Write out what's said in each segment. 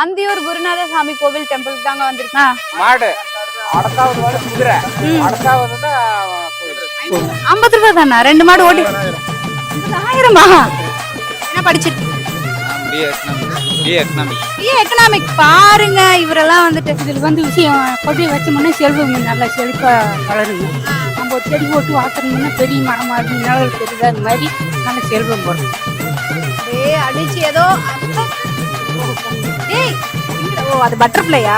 அந்தியூர் குருநாத சாமி கோவில் டெம்பிள் தாங்க வந்திருக்கேன் மாடு. அடுத்தாவது வந்து குதிரை. அடுத்தாவது தான் கோயில். ஐம்பது ரூபாய் தானா? ரெண்டு மாடு ஓட்டி. ஆயிரமா என்ன படிச்சிட்டு எக்கனாமிக் பாருங்க இவரெல்லாம் வந்துட்டு இதில் வந்து விஷயம் கொடி வச்சோம்னா செல்வம் நல்லா செழிப்பாக வளருங்க நம்ம ஒரு செடி போட்டு வாக்குறோம்னா பெரிய மரமாக இருக்கு நிழல் தெரியுது? அது மாதிரி நல்ல செல்வம் வரும். ஏய் அடிச்சு ஏதோ ஏய் ஓ அது பட்டர்ஃப்ளையா?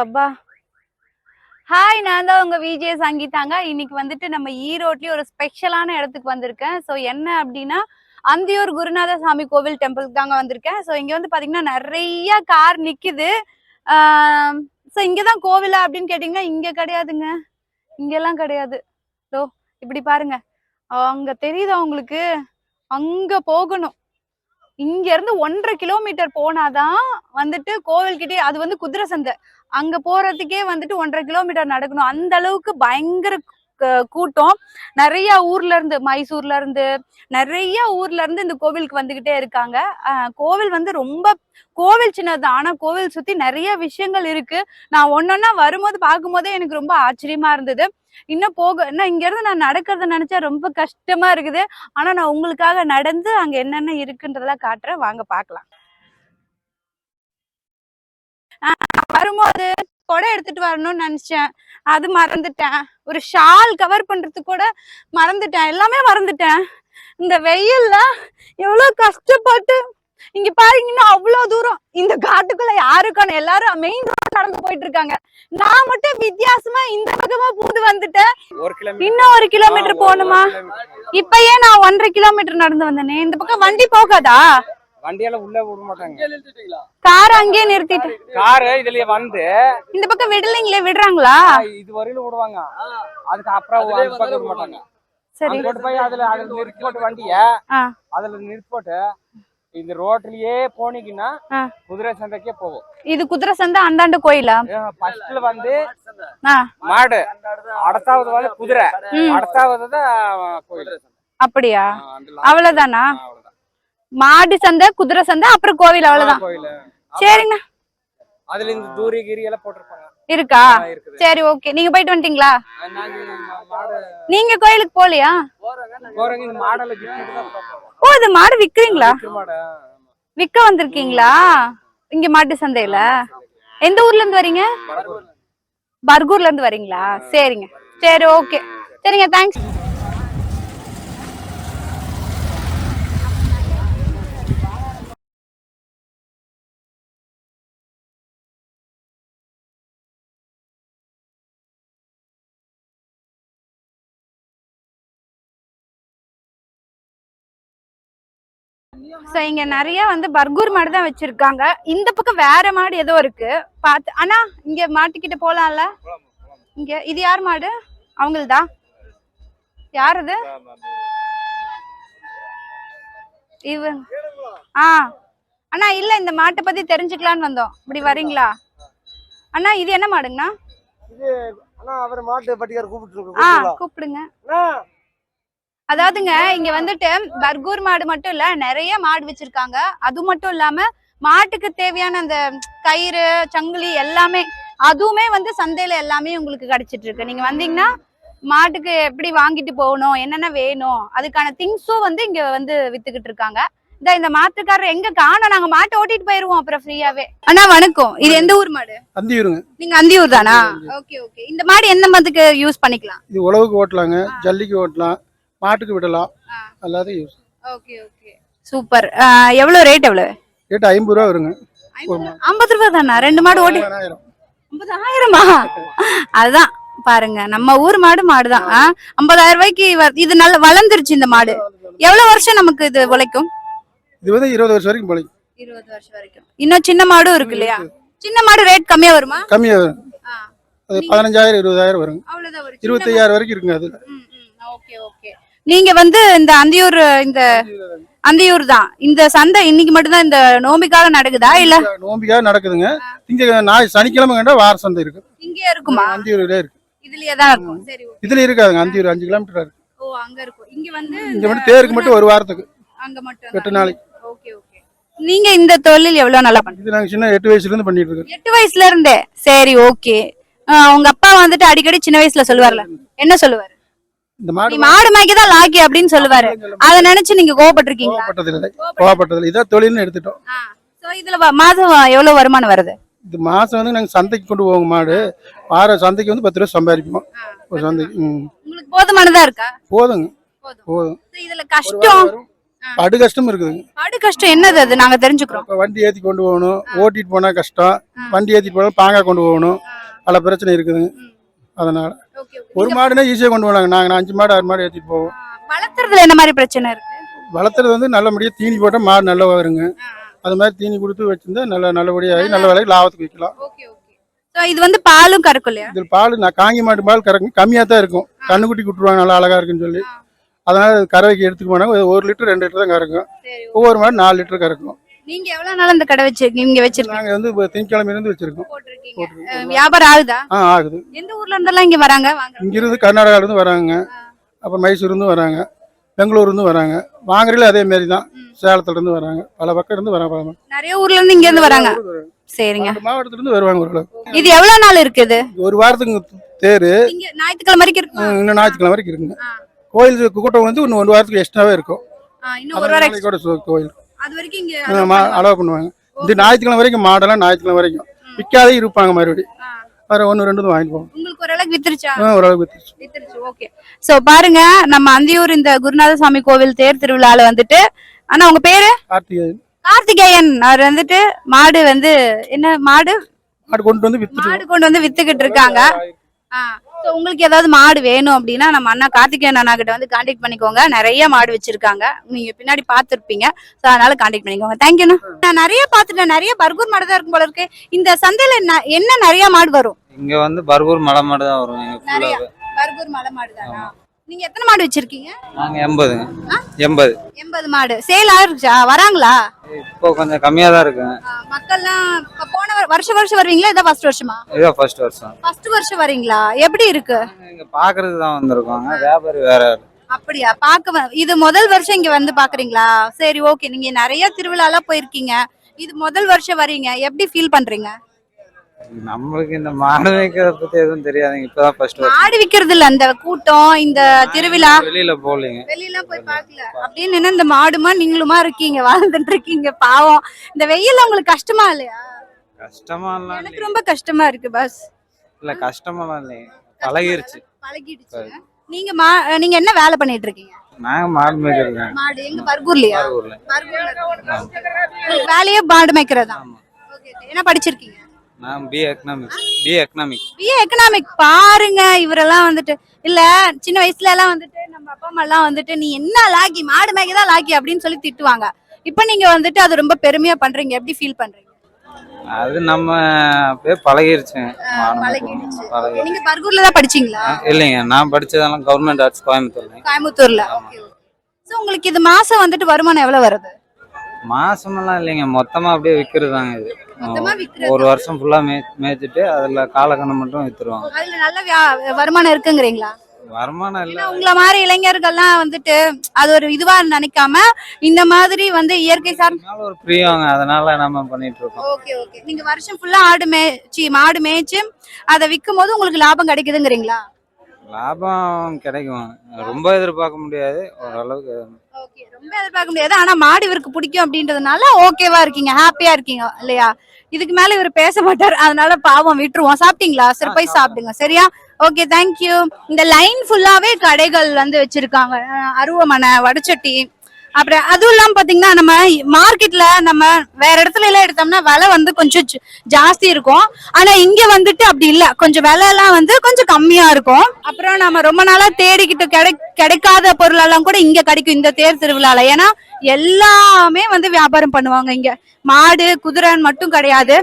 அப்பா ஹாய் நான் தான் உங்கள் விஜய சங்கீதாங்க. இன்னைக்கு வந்துட்டு நம்ம ஈரோட்லேயே ஒரு ஸ்பெஷலான இடத்துக்கு வந்திருக்கேன். ஸோ என்ன அப்படின்னா அந்தியூர் குருநாத சாமி கோவில் டெம்பிளுக்கு தாங்க வந்திருக்கேன். ஸோ இங்கே வந்து பார்த்தீங்கன்னா நிறைய கார் நிற்கிது ஸோ இங்கே தான் கோவிலா அப்படின்னு கேட்டிங்கன்னா இங்கே கிடையாதுங்க. இங்கெல்லாம் கிடையாது. ஸோ இப்படி பாருங்க. அங்கே தெரியுதா உங்களுக்கு? அங்கே போகணும். இங்கேருந்து ஒன்றரை கிலோமீட்டர் போனாதான் வந்துட்டு கோவில்கிட்டே அது வந்து குதிரை சந்தை. அங்க போறதுக்கே வந்துட்டு ஒன்றரை கிலோமீட்டர் நடக்கணும். அந்த அளவுக்கு பயங்கர கூட்டம். நிறைய ஊர்ல இருந்து மைசூர்ல இருந்து நிறைய ஊர்ல இருந்து இந்த கோவிலுக்கு வந்துகிட்டே இருக்காங்க. கோவில் வந்து ரொம்ப கோவில் சின்னது ஆனா கோவில் சுத்தி நிறைய விஷயங்கள் இருக்கு. நான் ஒன்னொன்னா வரும்போது பார்க்கும்போதே எனக்கு ரொம்ப ஆச்சரியமா இருந்தது. இன்னும் போக இன்னும் இங்க இருந்து நான் நடக்கிறத நினைச்சா ரொம்ப கஷ்டமா இருக்குது. ஆனா நான் உங்களுக்காக நடந்து அங்க என்னென்ன இருக்குன்றதெல்லாம் காட்டுறேன். வாங்க பார்க்கலாம். வரும்போது கொடை எடுத்துட்டு வரணும்னு நினைச்சேன். அது மறந்துட்டேன். ஒரு ஷால் கவர் பண்றதுக்கு கூட மறந்துட்டேன். எல்லாமே மறந்துட்டேன். இந்த வெயில்ல எவ்வளவு கஷ்டப்பட்டு இங்க பாருங்கன்னா அவ்வளவு தூரம். இந்த காட்டுக்குள்ள யாருக்கான எல்லாரும் மெயின் ரோட் நடந்து போயிட்டு இருக்காங்க. நான் மட்டும் வித்தியாசமா இந்த பக்கமா பூந்து வந்துட்டேன். இன்னும் ஒரு கிலோமீட்டர் போகணுமா? இப்பயே நான் ஒன்றரை கிலோமீட்டர் நடந்து வந்தேனே. இந்த பக்கம் வண்டி போகாதா? வண்டியெல்லாம் உள்ள விட மாட்டாங்க. கார் அங்கேயே நிறுத்திட்டு. காரு இதுலயே வந்து இந்த பக்கம் விடலைங்களே விடுறாங்களா? இது வரையிலும் விடுவாங்க அதுக்கு அப்புறம் அந்த பக்கம் விட மாட்டாங்க. சரி. கொண்டு போய் அதுல அதுல நிறுத்தி போட்டு வண்டிய அதுல நிறுத்தி போட்டு இந்த ரோட்லயே போனீங்கன்னா. குதிரை சந்தைக்கே போகும். இது குதிரை சந்தை அந்தாண்ட கோயிலா? ஃபர்ஸ்ட்ல வந்து ஆ. மாடு. அடுத்தாவது வந்து குதிரை. அடுத்தாவது தான் கோயில். அப்படியா? அவ்வளவுதான். மாடு சந்தை குதிரை சந்தை அப்புறம் கோவில் அவ்வளவுதான். சரிங்கண்ணா. அதுல இந்த தூரி கிரி எல்லாம் போட்டிருப்பாங்க. இருக்கா? சரி ஓகே. நீங்க போயிட்டு வந்துட்டீங்களா? நாங்க கோயிலுக்கு போவோம். ஓ இது மாடு விக்கிறீங்களா. விக்க வந்திருக்கீங்களா? இங்க மாட்டு சந்தையில? எந்த ஊர்ல இருந்து வரீங்க? பர்கூர்ல. இருந்து வரீங்களா? சரிங்க. சரி ஓகே. சரிங்க தேங்க்ஸ் ஸோ இங்க நிறைய வந்து பர்கூர் மாடு தான் வச்சிருக்காங்க. இந்த பக்கம் வேற மாடு ஏதோ இருக்கு. பார்த்து அண்ணா இங்க மாட்டுக்கிட்ட போலாம்ல? இங்க இது யார் மாடு? அவங்கள்தா? யார் இது இவங்க ஆ. அண்ணா இல்ல இந்த மாட்டை பத்தி தெரிஞ்சுக்கலான்னு வந்தோம். இப்படி வரீங்களா? அண்ணா இது என்ன மாடுங்கண்ணா? அண்ணா அவர் மாட்டு பட்டிக்கார கூப்பிட்டு கூப்பிடுங்க. அதாவதுங்க இங்க வந்துட்டு பர்கூர் மாடு மட்டும் இல்ல நிறைய மாடு வச்சிருக்காங்க. அது மட்டும் இல்லாம மாட்டுக்கு தேவையான அந்த கயிறு சங்கிலி எல்லாமே அதுவுமே வந்து சந்தையில எல்லாமே உங்களுக்கு கிடைச்சிட்டு இருக்கு நீங்க வந்தீங்கன்னா மாட்டுக்கு எப்படி வாங்கிட்டு போகணும் என்னென்ன வேணும் அதுக்கான திங்ஸும் வந்து இங்க வந்து வித்துக்கிட்டு இருக்காங்க இந்த இந்த மாட்டுக்காரர் எங்க காணோம் நாங்க மாட்டை ஓட்டிட்டு போயிருவோம் அப்புறம் ஃப்ரீயாவே அண்ணா வணக்கம். இது எந்த ஊர் மாடு? அந்தியூருங்க. நீங்க அந்தியூர் தானா? Okay okay. இந்த மாடு எந்த மதுக்கு யூஸ் பண்ணிக்கலாம்? இது உழவுக்கு ஓட்டலாங்க ஜல்லிக்கு ஓட்டலாம். மாட்டுக்கு விடலாம். எல்லாத்தையும் யூஸ். Okay okay. சூப்பர். எவ்வளவு ரேட் எவ்வளவு? ரேட்டு ஐம்பது ரூபா வருங்க. ஐம்பது ரூபாய் தானா? ரெண்டு மாடு ஓடி ஐம்பதாயிரம். அதுதான். பாருங்க நம்ம ஊர் மாடு மாடுதான். ஆ, ஐம்பதாயிரம் ரூபாய்க்கு இது நல்ல வளர்ந்துருச்சு இந்த மாடு. எவ்வளவு வருஷம் நமக்கு இது உழைக்கும்? இது வந்து இருபது வருஷம் வரைக்கும் போலிங்க இருபது வருஷம் வரைக்கும். இன்னும் சின்ன மாடும் இருக்கு இல்லையா? சின்ன மாடு ரேட் கம்மியா வருமா? கம்மியாக வரும். அது பதினஞ்சாயிரம் இருபதாயிரம் அவ்வளவுதான் ஒரு இருபத்தையாயிரம் வரைக்கும் இருக்குங்க அதுல ஓகே ஓகே. நீங்க வந்து இந்த அந்தியூர் இந்த அந்தியூர் தான். இந்த சந்தை இன்னைக்கு மட்டும்தான் இந்த நோம்பிக்காக நடக்குதா? இல்ல? நோம்பிக்காக நடக்குதுங்க. திங்க நாய் சனிக்கிழமை கண்டா வார சந்தை இருக்கு. இங்கே இருக்குமா? அந்தியூர்ல இருக்கு. இதுலயே தான் இருக்கும். சரி. இதுல இருக்காதுங்க. அந்தியூர் அஞ்சு கிலோமீட்டர் இருக்கு. ஓ அங்க இருக்கும். இங்க வந்து இங்க மட்டும் தேருக்கு மட்டும் ஒரு வாரத்துக்கு. அங்க மட்டும். எட்டு நாளைக்கு ஓகே ஓகே. நீங்க இந்த தொழில் எவ்வளவு நல்லா பண்றீங்க இது நாங்க சின்ன எட்டு வயசுல இருந்து பண்ணிட்டு இருக்கோம். எட்டு வயசுல இருந்தே. சரி ஓகே. உங்க அப்பா வந்துட்டு அடிக்கடி சின்ன வயசுல சொல்லுவார்ல. என்ன சொல்லுவாரு? இந்த மாடு மாடு மேய்க்கதான் லாக்கி அப்படின்னு சொல்லுவாரு. அத நினைச்சு நீங்க கோவப்பட்டிருக்கீங்களா? கோவப்பட்டது இல்லை கோவப்பட்டது இதான் தொழில்னு எடுத்துட்டோம். சோ இதுல வ- மாதம் எவ்வளவு வருமானம் வருது? இது மாசம் வந்து நாங்க சந்தைக்கு கொண்டு போவோங்க மாடு. வார சந்தைக்கு வந்து பத்து ரூபா சம்பாதிப்போம். ஒரு சந்தைக்கு ம். உங்களுக்கு போதுமானதா இருக்கா? போதுங்க. போதும். போதும். So, இதுல கஷ்டம்? படு கஷ்டம் இருக்குதுங்க. படு கஷ்டம் என்னது அது? நாங்க தெரிஞ்சுக்கிறோம். இப்ப வண்டி ஏத்தி கொண்டு போகணும். ஓட்டிட்டு போனா கஷ்டம். வண்டி ஏத்திட்டு போனா பாங்கா கொண்டு போகணும். பல பிரச்சனை இருக்குதுங்க. அதனால. ஒரு மாடுனா ஈஸியா கொண்டு போனாங்க நாங்க அஞ்சு மாடு ஆறு மாடு ஏத்திட்டு போவோம். வளர்த்துறதுல என்ன மாதிரி பிரச்சனை இருக்கு? வளர்த்துறது வந்து நல்லபடியா தீனி போட்டா மாடு நல்லா வருங்க. அது மாதிரி தீனி கொடுத்து வச்சிருந்தா நல்ல நல்லபடியாகி நல்ல விலைக்கு லாபத்துக்கு விற்கலாம். சோ இது வந்து பாலும் கறக்கும் இல்லையா? இதில் பால் நான் காங்கி மாட்டு பால் கறக்கும். கம்மியா தான் இருக்கும். கண்ணுக்குட்டி விட்டுருவாங்க நல்லா அழகா இருக்குன்னு சொல்லி. அதனால அது கறவைக்கு எடுத்துக்க போனாங்க ஒரு லிட்டர் ரெண்டு லிட்டர் தான் கறக்கும். ஒவ்வொரு மாடு நாலு லிட்டர் கறக்கும். நீங்க எவ்வளவு நாள் இந்த கடை வச்சிருக்கீங்க இங்க வச்சிருக்கீங்க? நாங்க வந்து திங்கக்கிழமை இருந்து வச்சிருக்கோம். போட்டிருக்கீங்க. வியாபாரம் ஆகுதா? ஆ ஆகுது. எந்த ஊர்ல இருந்தெல்லாம் இங்க வராங்க? வாங்க இங்கிருந்து கர்நாடகால இருந்து வராங்க. அப்புறம் மைசூர் இருந்து வராங்க. பெங்களூர் இருந்து வராங்க. வாங்குறதுல அதே மாதிரி தான். சேலத்துல இருந்து வராங்க. பல பக்கம் இருந்து வராங்க. நிறைய ஊர்ல இருந்து இங்க இருந்து வராங்க. சரிங்க. மாவட்டத்துல இருந்து வருவாங்க ஓரளவு இது எவ்வளவு நாள் இருக்குது ஒரு வாரத்துக்கு தேரு. இங்க ஞாயிற்றுக்கிழமை வரைக்கும் இருக்குமா? ம், இன்னும் ஞாயிற்றுக்கிழமை வரைக்கும் இருக்குங்க. கோயில் கூட்டம் வந்து இன்னும் ஒரு வாரத்துக்கு எக்ஸ்ட்ராவே இருக்கும். இன்னும் ஒரு வாரம் கோயில். அது வரைக்கும் இங்க அலோவ் பண்ணுவாங்க. இந்த ஞாயிற்றுக்கிழமை வரைக்கும் மாடெல்லாம் ஞாயிற்றுக்கிழமை வரைக்கும். விற்காதே இருப்பாங்க மறுபடி. ஆ. வேற ஒன்று ரெண்டு வாங்கிட்டு போவோம். உங்களுக்கு ஓரளவுக்கு வித்துருச்சா? ஓரளவுக்கு வித்துருச்சு. வித்துருச்சு ஓகே சோ பாருங்க நம்ம அந்தியூர் இந்த குருநாத சுவாமி கோவில் தேர் திருவிழால வந்துட்டு ஆனா உங்க பேரு? கார்த்திகேயன். கார்த்திகேயன். அவர் வந்துட்டு மாடு வந்து என்ன மாடு? மாடு கொண்டு வந்து மாடு கொண்டு வந்து வித்துக்கிட்டு இருக்காங்க. ஸோ உங்களுக்கு ஏதாவது மாடு வேணும் அப்படின்னா நம்ம அண்ணா கார்த்திகேயன் அண்ணா கிட்ட வந்து கான்டாக்ட் பண்ணிக்கோங்க. நிறைய மாடு வச்சிருக்காங்க. நீங்க பின்னாடி பார்த்துருப்பீங்க. ஸோ அதனால கான்டாக்ட் பண்ணிக்கோங்க. தேங்க்யூண்ணா நான் நிறைய பார்த்துட்டேன். நிறைய பர்கூர் மாடு தான் இருக்கும் போல இருக்கு. இந்த சந்தையில என்ன நிறைய மாடு வரும்? இங்க வந்து பர்கூர் மலை மாடு தான் வரும். பர்கூர் மலை மாடு தானா? நீங்க எத்தனை மாடு வச்சிருக்கீங்க? நாங்க எண்பதுங்க எண்பது. எண்பது மாடு. சேல் ஆயிருச்சா வராங்களா? இப்போ கொஞ்சம் கம்மியா தான் இருக்குங்க ஆ, மக்கள்லாம் போன வருஷம் வருஷம் வருவீங்களா? இதான் ஃபர்ஸ்ட் வருஷமா? இதான் ஃபர்ஸ்ட் வருஷம். ஃபர்ஸ்ட் வருஷம் வரீங்களா? எப்படி இருக்கு? இங்க பாக்குறதுக்கு தான் வந்திருக்கோங்க. வியாபாரி வேற. அப்படியா? பார்க்க வ- இது முதல் வருஷம் இங்க வந்து பாக்குறீங்களா? சரி ஓகே நீங்க நிறைய திருவிழாலாம் போயிருக்கீங்க. இது முதல் வருஷம் வரீங்க. எப்படி ஃபீல் பண்றீங்க? நம்மளுக்கு இந்த மாடு வைக்கிறத பத்தி எதுவும் தெரியாதுங்க. இப்பதான் ஃபர்ஸ்ட் மாடு விக்கிறது இல்ல அந்த கூட்டம் இந்த திருவிழா. வெளியில போகலீங்க. வெளியெல்லாம் போய் பார்க்கல. அப்படின்னு இந்த மாடுமா நீங்களுமா இருக்கீங்க வாழ்ந்துட்டு இருக்கீங்க பாவம். இந்த வெயில்ல உங்களுக்கு கஷ்டமா இல்லையா? கஷ்டமா எல்லாம் எனக்கு. ரொம்ப கஷ்டமா இருக்கு பஸ் இல்ல கஷ்டமாலாம் இல்லைங்க. பழகிருச்சு. பழகிடுச்சு. நீங்க மா நீங்க என்ன வேலை பண்ணிட்டு இருக்கீங்க? நாங்க மாடு மேய்க்கிறதுங்க. மாடு எங்க பர்கூர்லயா? பர்கூர்ல. வேலையே மாடு மேய்க்கிறதா? என்ன படிச்சிருக்கீங்க? B economics B economics BA economic பாருங்க இவரெல்லாம் வந்துட்டு இல்ல சின்ன வயசுல எல்லாம் வந்துட்டு நம்ம அப்பா அம்மா எல்லாம் வந்துட்டு நீ என்ன லாக்கி மாடு மேய்க்கதான் லாக்கி அப்படின்னு சொல்லி திட்டுவாங்க. இப்ப நீங்க வந்துட்டு அது ரொம்ப பெருமையா பண்றீங்க. எப்படி ஃபீல் பண்றீங்க? அது நம்ம அப்படியே பழகிருச்சுங்க மாடு மேய்க்கிறது. பழகிடுச்சு. பழகி நீங்க பர்கூர்ல தான் படிச்சீங்களா? இல்லைங்க. நான் படிச்சதெல்லாம் கவர்மெண்ட் ஆர்ட்ஸ் கோயம்புத்தூர்ல. கோயம்புத்தூர்ல. சோ உங்களுக்கு இது மாசம் வந்துட்டு வருமானம் எவ்வளவு வருது? மாசமெல்லாம் இல்லைங்க. மொத்தமா அப்படியே விக்கிறதாங்க இது. மொத்தமா விக்கிறது ஒரு வருஷம் ஃபுல்லா மே மேய்ச்சிட்டு அதுல காலக்கண்ணை மட்டும் வித்துருவாங்க அதுல நல்ல வருமானம் இருக்குங்கிறீங்களா? வருமானம் இல்ல. உங்களை மாதிரி இளைஞர்கள்லாம் வந்துட்டு அது ஒரு இதுவா நினைக்காம இந்த மாதிரி வந்து இயற்கை சார் அதனால ஒரு பிரியங்க அதனால நம்ம பண்ணிட்டு இருக்கோம். Okay okay. நீங்க வருஷம் ஃபுல்லா ஆடு மேய்ச்சி மாடு மேய்ச்சு அதை விற்கும் போது உங்களுக்கு லாபம் கிடைக்குதுங்கிறீங்களா? லாபம் கிடைக்கும். ரொம்ப எதிர்பார்க்க முடியாது. ஓரளவுக்கு ஓகே. ரொம்ப எதிர்பார்க்க முடியாது. ஆனா மாடு இவருக்கு பிடிக்கும் அப்படின்றதுனால ஓகேவா இருக்கீங்க. ஹாப்பியா இருக்கீங்க இல்லையா? இதுக்கு மேல இவர் பேச மாட்டார். அதனால பாவம் விட்டுருவோம். சாப்பிட்டீங்களா? சரி போய் சாப்பிடுங்க. சரியா? ஓகே தேங்க்யூ இந்த லைன் ஃபுல்லாவே கடைகள் வந்து வச்சிருக்காங்க. அருவமனை வடச்சட்டி அப்புறம் அதுவும் இல்லாம பாத்தீங்கன்னா நம்ம மார்க்கெட்ல நம்ம வேற இடத்துல எல்லாம் எடுத்தோம்னா விலை வந்து கொஞ்சம் ஜாஸ்தி இருக்கும். ஆனா இங்க வந்துட்டு அப்படி இல்ல. கொஞ்சம் விலை எல்லாம் வந்து கொஞ்சம் கம்மியா இருக்கும். அப்புறம் நம்ம ரொம்ப நாளா தேடிக்கிட்டு கிடை கிடைக்காத பொருள் எல்லாம் கூட இங்க கிடைக்கும் இந்த தேர் திருவிழால. ஏன்னா எல்லாமே வந்து வியாபாரம் பண்ணுவாங்க இங்க. மாடு குதிரைன்னு மட்டும் கிடையாது.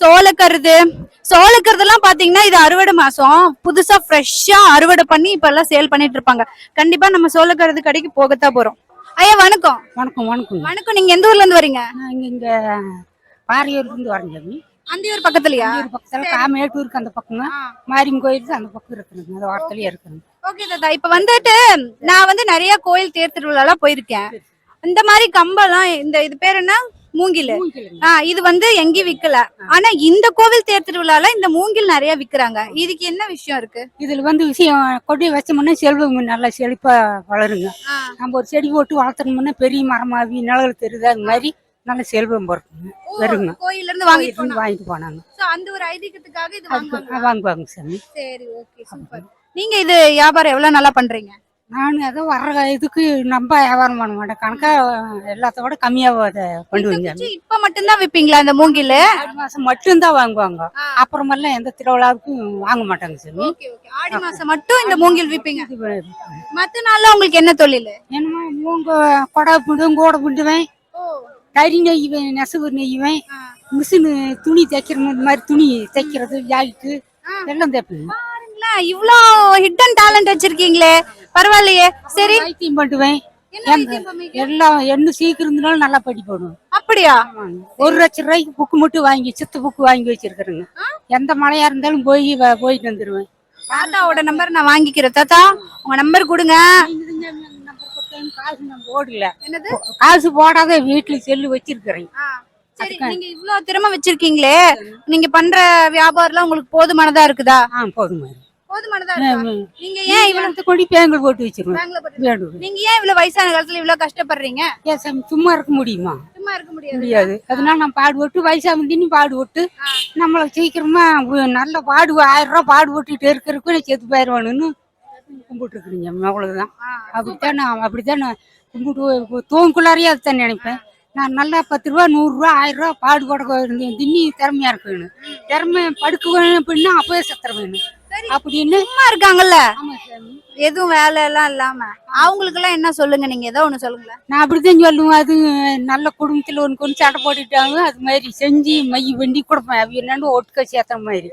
சோளக்கருது. சோளக்கருதுலாம் பாத்தீங்கன்னா இது அறுவடை மாசம். புதுசா ஃப்ரெஷ்ஷா அறுவடை பண்ணி இப்ப எல்லாம் சேல் பண்ணிட்டு இருப்பாங்க. கண்டிப்பா நம்ம சோளக்கருது கடைக்கு போகத்தான் போறோம். ஐயா வணக்கம். வணக்கம் வணக்கம். வணக்கம். நீங்க எந்த ஊர்ல இருந்து வரீங்க? நாங்கள் இங்கே பாரியூர்லேருந்து வரேன் சாமி அந்தியூர் பக்கத்துலயா? ஒரு பக்கத்தில் காமேட்டூருக்கு அந்த பக்கங்க மாரியம் கோயிலுக்கு அந்த பக்கம் இருக்குதுங்க அந்த வாரத்துலயே இருக்குதுங்க ஓகே தாத்தா. இப்ப வந்துட்டு நான் வந்து நிறைய கோயில் தேர் திருவிழாலாம் போயிருக்கேன். இந்த மாதிரி கம்பெல்லாம் இந்த இது பேர் என்ன? மூங்கில். மூங்கிலுங்க. ஆ இது வந்து எங்கேயும் விக்கல. ஆனா இந்த கோவில் தேர் திருவிழால இந்த மூங்கில் நிறைய விக்கிறாங்க. இதுக்கு என்ன விஷயம் இருக்கு? இதில் வந்து விஷயம் கொடி வச்சோம்னா செல்வம் நல்லா செழிப்பாக வளருங்க. நம்ம ஒரு செடி போட்டு வளர்த்தணும்னா பெரிய மரமாகி நிழல் தெரியுது? அது மாதிரி நல்ல செல்வம் பிறக்குங்க. வருங்க. கோயில்ல இருந்து வாங்கிட்டு வாங்கிட்டு போனாங்க. அந்த ஒரு ஐதீகத்துக்காக இது வாங்குவாங்க சாமி. சரி ஓகே சூப்பர் நீங்க இது வியாபாரம் எவ்வளவு நல்லா பண்றீங்க? நான் அதை வர்ற இதுக்கு நம்ம வியாபாரம் பண்ண மாட்டேன். கணக்கா எல்லாத்தோட கம்மியாக அதை பண்ணுவேங்க சாமி இப்ப மட்டும்தான் விப்பீங்களா இந்த மூங்கில்? ஆடி மாசம் மட்டும்தான் வாங்குவாங்க. அப்புறமெல்லாம் எந்த திருவிழாவுக்கும் வாங்க மாட்டாங்க சாமி. ஓகே ஆடி மாசம் மட்டும் இந்த மூங்கில் விப்பீங்க. இது மத்த நாள்ல உங்களுக்கு என்ன தொழில்? என்னமோ மூங்க கொடை பிடுவேன் கூடை பிடுவேன். கறி நெய்வேன் நெசவு நெய்வேன். மிஷினு துணி தைக்கிறது இந்த மாதிரி துணி தைக்கிறது ஜாக்கெட்டு எல்லாம் தைப்பேன். பாருங்களேன் இவ்ளோ ஹிடன் டேலண்ட் வச்சிருக்கீங்களே. பரவாயில்லையே. சரி. வைத்தியம் பண்ணுவேன்? எல்லாம் என்ன சீக்கிரம் இருந்தாலும் நல்லா படி போடுவேன். அப்படியா? ஒரு லட்சம் ரூபாய்க்கு புக்கு மட்டும் வாங்கி சித்து புக்கு வாங்கி வச்சிருக்கிறேங்க. எந்த மழையா இருந்தாலும் போய் போயிட்டு வந்துடுவேன் தாத்தாவோட நம்பர் நான் வாங்கிக்கிறேன். தாத்தா உங்க நம்பர் கொடுங்க. காசு என்னது? காசு போடாத வீட்டுல செல்லு வச்சிருக்கிறேன். சரி நீங்க இவ்ளோ திறமை வச்சிருக்கீங்களே. நீங்க பண்ற வியாபாரம் உங்களுக்கு போதுமானதா இருக்குதா? போதுமா போதுமானதா இருக்கா? நீங்க ஏன் இவ்வளவு கொடி பேங்கல் போட்டு வச்சிருவேன் பேங்க்ல போட்டு- வேணும் நீங்க ஏன் இவ்வளவு வயசான காலத்துல இவ்வளவு கஷ்டப்படுறீங்க? ஏன் சாமி சும்மா இருக்க முடியுமா? சும்மா இருக்க முடியாது. முடியாது. அதனால நான் பாடுபட்டு வயசாமந்தினி பாடுபட்டு நம்மள சீக்கிரமா உ- நல்ல பாடு ஆயிரம் ரூபாய் பாடுபட்டுட்டு இருக்கிறதுக்கு நான் செத்து போயிடுவானுன்னு கும்பிட்டு இருக்கிறீங்க அவ்வளவுதான் அப்படித்தான் நான் அப்படித்தான் நான் கும்பிட்டு தூங்குள்ளாரையே அதுதான் நினைப்பேன். நான் நல்லா பத்து ரூபா நூறுரூவா ஆயிரம் ரூபா பாடுபட தின்னி திறமையா இருக்கணும். திறமை படுக்க வேணும் அப்படின்னா அப்பவே சத்திரம் வேணும். அப்படின்னு சும்மா இருக்காங்கல்ல? எதுவும் வேலை எல்லாம் இல்லாம. அவங்களுக்கு எல்லாம் என்ன சொல்லுங்க நீங்க? ஏதோ ஒண்ணு சொல்லுங்களேன். நான் அப்படித்தான் சொல்லுவேன். அது நல்ல குடும்பத்துல ஒன்று கொஞ்சம் சட்டை போட்டுட்டாங்க அது மாதிரி செஞ்சு மை வண்டி கொடுப்பேன் அது என்னன்னு ஒட்டுக்க சேர்த்த மாதிரி.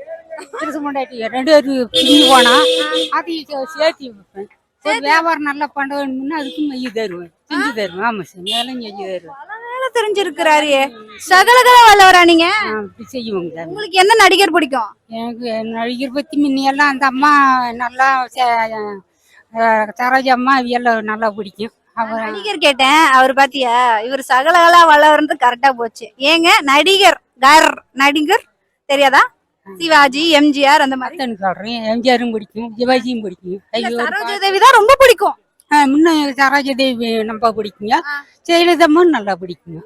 திருச மாட்டாட்டி ரெண்டு பேரும் பிரிஞ்சு போனா சே- சேர்த்து வைப்பேன். வியாபாரம் நல்லா பண்ண வேணும்னா அதுக்கு மைய தருவேன். செஞ்சு தருவேன். ஆமா சார் மேலும் செஞ்சு தருவேன். வேலை தெரிஞ்சிருக்கிறாரு. சகலகல வேலை நீங்க? செய்வோங்க. உங்களுக்கு எந்த நடிகர் பிடிக்கும்? எனக்கு நடிகர் பத்தி முன்னையெல்லாம் அந்த அம்மா நல்லா சரோஜா அம்மா எல்லாம் நல்லா பிடிக்கும். அவர் நடிகர் கேட்டேன். அவர் பாத்தியா? இவர் சகலகலா வளர்றது கரெக்டா போச்சு. ஏங்க நடிகர் கர் நடிகர் தெரியாதா? சிவாஜி எம்ஜிஆர் அந்த மாதிரி. சொல்றேன் எம்ஜிஆரும் பிடிக்கும் சிவாஜியும் பிடிக்கும். சரோஜா தேவி தான் ரொம்ப பிடிக்கும். முன்ன சரோஜா தேவி ரொம்ப பிடிக்குங்க. ஜெயலலிதம்மா நல்லா பிடிக்குங்க.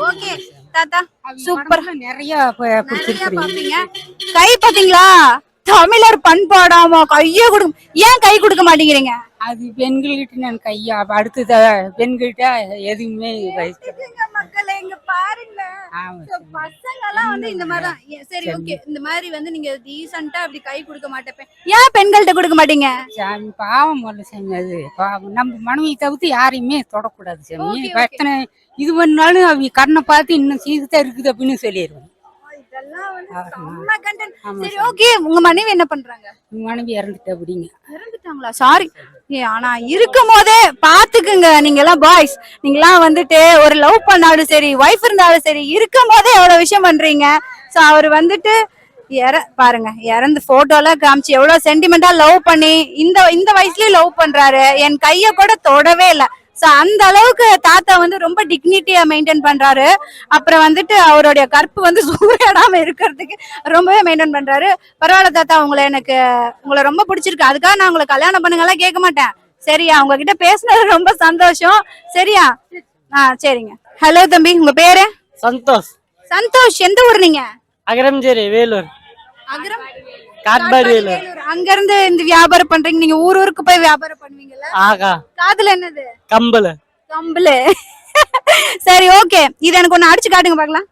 ஓகே. தாத்தா சூப்பர். நிறைய ப- நிறைய பிடிச்சிருக்கிறீங்க பாப்பீங்க. கை பாத்தீங்களா தமிழர் பண்பாடாமா? கையே கொடுக்க ஏன் கை கொடுக்க மாட்டேங்கிறீங்க? அது பெண்கள்கிட்ட நான் கையா அடுத்தது பெண்கள்கிட்ட எதுவுமே வயசு மக்களே இங்க பாருங்க. ஆமா பசங்க எல்லாம் வந்து இந்த மாதிரி தான் சரி ஓகே. இந்த மாதிரி வந்து நீங்க டீசெண்டா அப்படி கை கொடுக்க மாட்டேப்ப ஏன் பெண்கள்கிட்ட கொடுக்க மாட்டீங்க? சாமி பாவம் வரல சாமி அது பாவம். நம்ம மனைவியை தவிர்த்து யாரையுமே தொடக்கூடாது சாமி. எத்தனை இது பண்ணாலும் அவங்க கண்ணை பார்த்து இன்னும் சீக்கிரம் இருக்குது அப்படின்னு சொல்லிடுவேன் இதெல்லாம் வந்து. செம்ம சரி ஓகே உங்க மனைவி என்ன பண்றாங்க? உங்க மனைவி இறந்துட்டு அப்படிங்க. இறந்துட்டாங்களா? சாரி ஆனா இருக்கும் போதே பாத்துக்குங்க. நீங்க எல்லாம் பாய்ஸ் நீங்க எல்லாம் வந்துட்டு ஒரு லவ் பண்ணாலும் சரி ஒய்ஃப் இருந்தாலும் சரி இருக்கும் போதே எவ்வளவு விஷயம் பண்றீங்க? சோ அவர் வந்துட்டு இற பாருங்க. இறந்து போட்டோல காமிச்சு எவ்வளவு சென்டிமெண்டா லவ் பண்ணி இந்த இந்த வயசுலயே லவ் பண்றாரு. என் கைய கூட தொடவே இல்ல. சோ அந்த அளவுக்கு தாத்தா வந்து ரொம்ப டிக்னிட்டியா மெயின்டைன் பண்றாரு. அப்புறம் வந்துட்டு அவருடைய கற்பு வந்து சூறையாடாம இருக்கிறதுக்கு ரொம்பவே மெயின்டைன் பண்றாரு. பரவாயில்ல தாத்தா உங்களை எனக்கு உங்களை ரொம்ப பிடிச்சிருக்கு. அதுக்காக நான் உங்களை கல்யாணம் பண்ணுங்கலாம் கேட்க மாட்டேன். சரியா உங்ககிட்ட பேசுனது ரொம்ப சந்தோஷம். சரியா? ஆ சரிங்க. ஹலோ தம்பி உங்க பேரு? சந்தோஷ். சந்தோஷ் எந்த ஊர் நீங்க? அகரம்ஜேரி வேலூர். அகரம் காட்பாடியில. அங்க இருந்து இந்த வியாபாரம் பண்றீங்க. நீங்க ஊர் ஊருக்கு போய் வியாபாரம் பண்ணுவீங்கல்ல? ஆகா. காதுல என்னது? கம்பல கம்பளு. சரி ஓகே. இது எனக்கு ஒண்ணு அடிச்சு காட்டுங்க பார்க்கலாம்.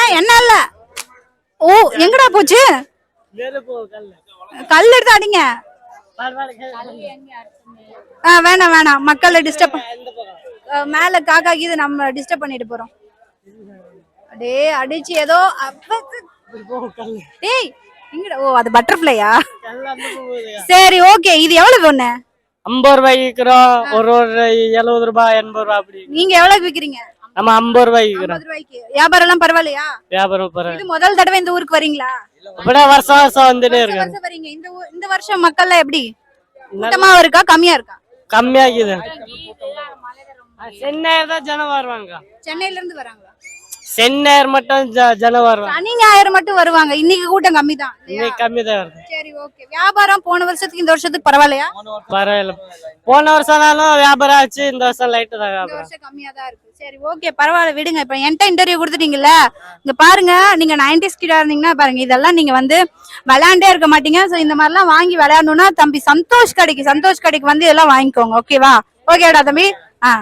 ஏன் என்ன இல்ல ஓ எங்கடா போச்சு? கல் எடுத்து அடிங்க. ஆ வேணாம் வேணாம். மக்களை டிஸ்டர்ப் மேல காக்கா இது நம்ம டிஸ்டர்ப் பண்ணிட்டு போறோம். அடே அடிச்சு ஏதோ டேய் எங்கடா ஓ அது பட்டர்ஃப்ளையா? சரி ஓகே இது எவ்வளவு ஒண்ணு? ஐம்பது ரூபாய்க்கு விற்கிறோம் ஒரு ஒரு எழுபது ரூபாய் எண்பது ரூபாய் அப்படி நீங்க எவ்வளவு விக்கிறீங்க? நம்ம ஐம்பது ரூபாய்க்கு. விற்கிறோம் வியாபாரம் எல்லாம் பரவாயில்லையா? வியாபாரம் பரவாயில்ல. இது முதல் தடவை இந்த ஊருக்கு வரீங்களா? அப்படியே வருஷம் வருஷம் வந்துட்டே வரீங்க. இந்த இந்த வருஷம் மக்கள்லாம் எப்படி? கூட்டமா இருக்கா கம்மியா இருக்கா? கம்மியாக்குது சென்னையர் தான் ஜனம் வருவாங்க. சென்னையில இருந்து வராங்களா? சென்னையர் மட்டும் ஜனம் வருவாங்க. சனி ஞாயிறு மட்டும் வருவாங்க. இன்னைக்கு கூட்டம் கம்மி தான் இன்னைக்கு கம்மி தான் வருது. சரி ஓகே. வியாபாரம் போன வருஷத்துக்கு இந்த வருஷத்துக்கு பரவாயில்லையா? பரவாயில்ல. போன வருஷம்னாலும் வியாபாரம் ஆச்சு இந்த வருஷம் லைட்டு தான் இந்த வியாபாரம். வருஷம் கம்மியா தான் இருக்கு. சரி ஓகே பரவாயில்ல விடுங்க. இப்ப என்கிட்ட இன்டர்வியூ கொடுத்துட்டீங்கல்ல? இங்க பாருங்க நீங்க நைன்டிஸ் கிட்டா இருந்தீங்கன்னா பாருங்க இதெல்லாம் நீங்க வந்து விளையாண்டே இருக்க மாட்டீங்க. சோ இந்த மாதிரிலாம் வாங்கி விளையாடணும்னா தம்பி சந்தோஷ் கடைக்கு சந்தோஷ் கடைக்கு வந்து இதெல்லாம் வாங்கிக்கோங்க. ஓகேவா ஓகேடா தம்பி? ஆ.